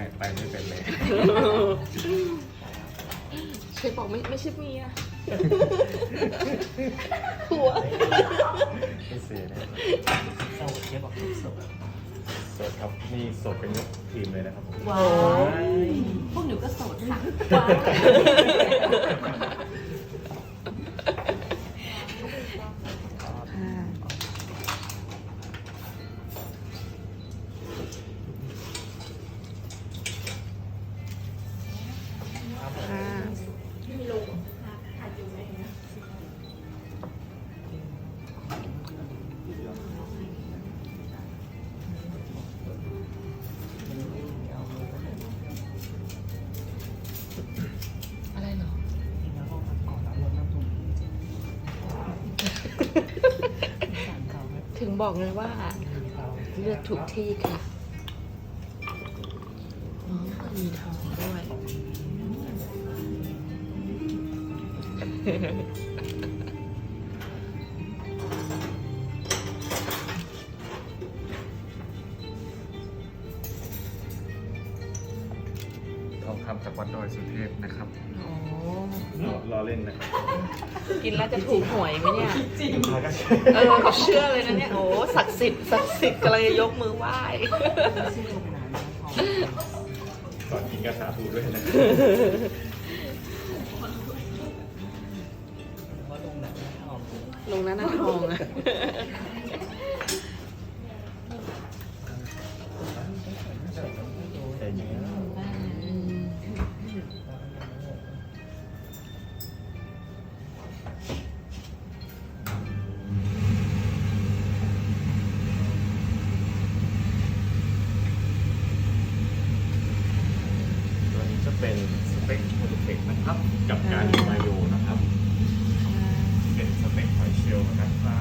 ม่ไปไม่เป็นเลยเคยบอกไม่ไม่ใช่เมียหัวไม่เสียนะโสดเชฟบอกโสดสดครับมีสดเป็นยกทีมเลยนะครับผมว้าวพวกหนูก็โสดค่ะว้าว ค่ะอะไรเหรอแล้วก็พักก่อนแล้วรดน้ำตุ่มสั่งเขาไหมถึงบอกเลยว่าเขาเลือกถูกที่ค่ะ อ๋อมีทองด้วย ทองคำจากวัดดอยสุเทพนะครับอ๋อรอรอเล่นนะครับกินแล้วจะถูกหวยไหมเนี่ยลูกค้าก็ใช่เออเขาเชื่อเลยนะเนี่ย โอ้ศักดิ์สิทธิ์ศักดิ์สิทธิ์กำลังจะยกมือไหว้ชื่อโรงงานนะทองก่อนกินก็สาธุด้วยนะ ทองลงนั้นนะทองอะใจเย็นตัวนี้จะเป็นสเปคโปรเทคนะครับ กับการ